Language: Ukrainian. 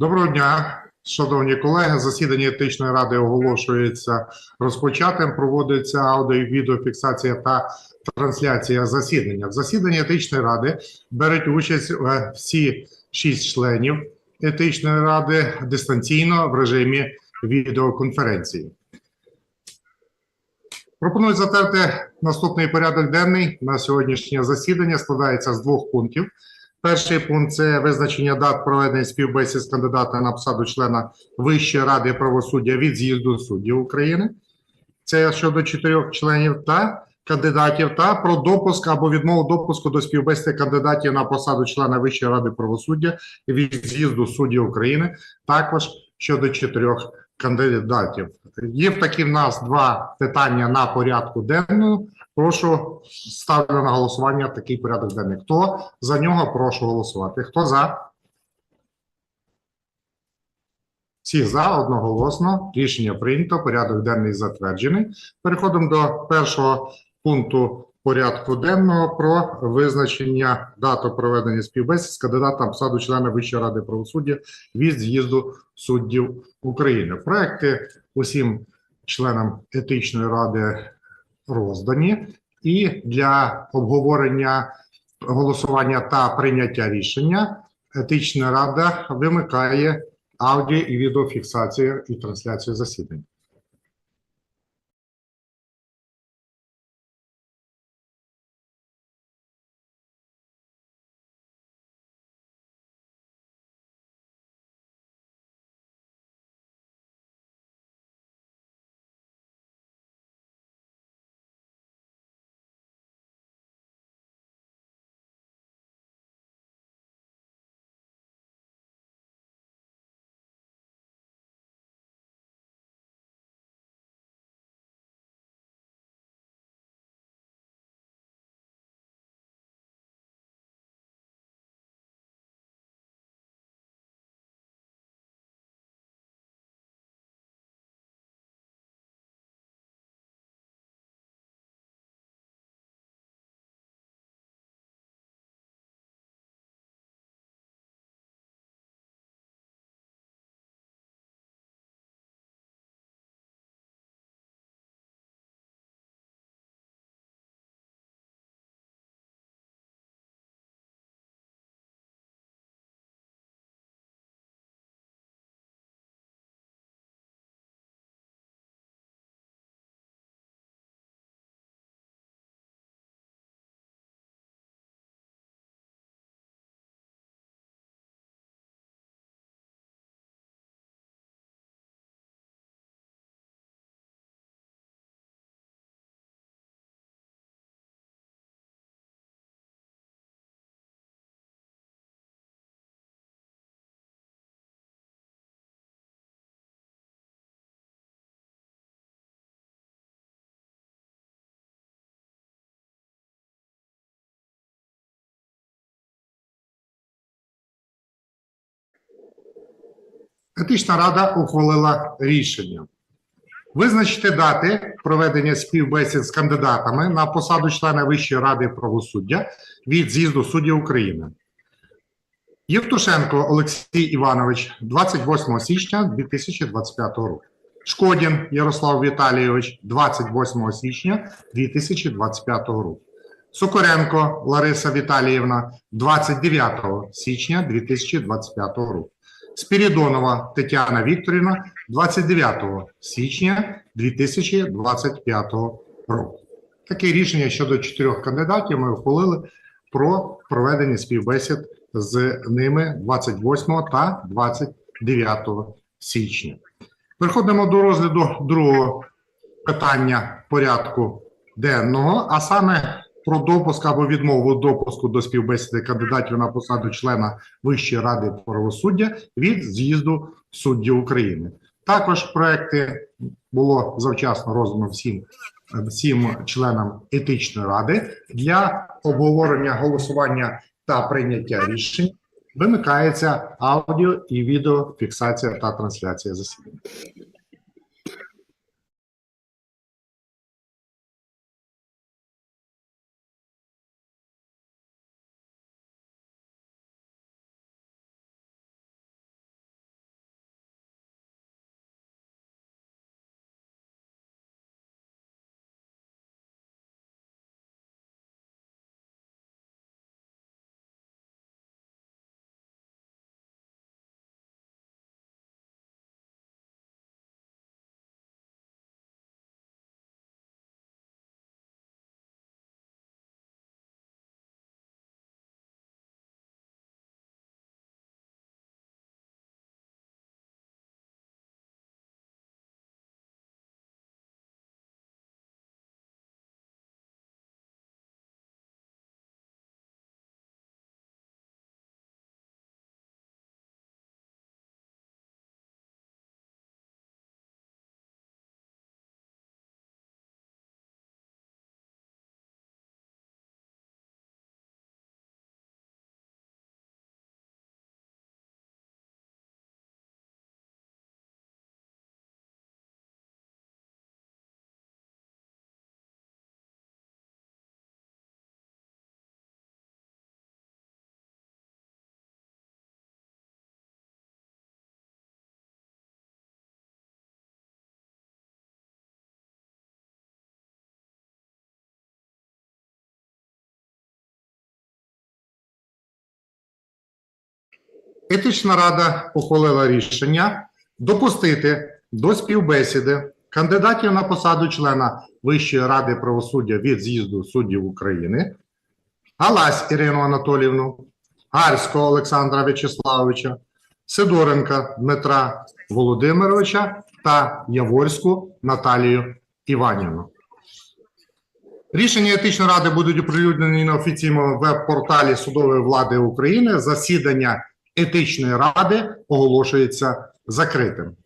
Доброго дня, шановні колеги. Засідання етичної ради оголошується розпочатим. Проводиться аудіо і відеофіксація та трансляція засідання. В засіданні етичної ради беруть участь е, всі шість членів етичної ради дистанційно в режимі відеоконференції. Пропоную затвердити наступний порядок денний на сьогоднішнє засідання. Складається з двох пунктів. Перший пункт це визначення дат проведення співбесід з кандидата на посаду члена Вищої ради правосуддя від з'їзду суддів України. Це щодо чотирьох членів та кандидатів, та про допуск або відмову допуску до співбесіди кандидатів на посаду члена Вищої ради правосуддя від з'їзду суддів України, також щодо чотирьох кандидатів. Є в такі в нас два питання на порядку денному. Прошу ставлю на голосування такий порядок денний. Хто за нього прошу голосувати? Хто за? Всі за одноголосно. Рішення прийнято. Порядок денний затверджений. Переходимо до першого пункту порядку денного про визначення дати проведення співбесід з кандидатом посаду члена Вищої ради правосуддя від з'їзду суддів України. Проекти усім членам етичної ради роздані, і для обговорення голосування та прийняття рішення етична рада вимикає аудіо і відеофіксацію і трансляцію засідань. Етична рада ухвалила рішення визначити дати проведення співбесід з кандидатами на посаду члена Вищої ради правосуддя від з'їзду суддів України. Євтушенко Олексій Іванович, 28 січня 2025 року. Шкодін Ярослав Віталійович, 28 січня 2025 року. Сокоренко Лариса Віталіївна, 29 січня 2025 року. Спірідонова Тетяна Вікторівна 29 січня 2025 року. Таке рішення щодо чотирьох кандидатів ми ухвалили про проведення співбесід з ними 28 та 29 січня. Переходимо до розгляду другого питання порядку денного, а саме про допуск або відмову допуску до співбесіди кандидатів на посаду члена Вищої ради правосуддя від з'їзду суддів України. Також проекти було завчасно роздано всім, всім членам етичної ради для обговорення голосування та прийняття рішень. Вимикається аудіо і відеофіксація та трансляція засідання. Етична рада ухвалила рішення допустити до співбесіди кандидатів на посаду члена Вищої ради правосуддя від з'їзду суддів України Галась Ірину Анатолівну, Гарського Олександра В'ячеславовича, Сидоренка Дмитра Володимировича та Яворську Наталію Іванівну. Рішення етичної ради будуть оприлюднені на офіційному веб-порталі судової влади України. Засідання етичної ради оголошується закритим.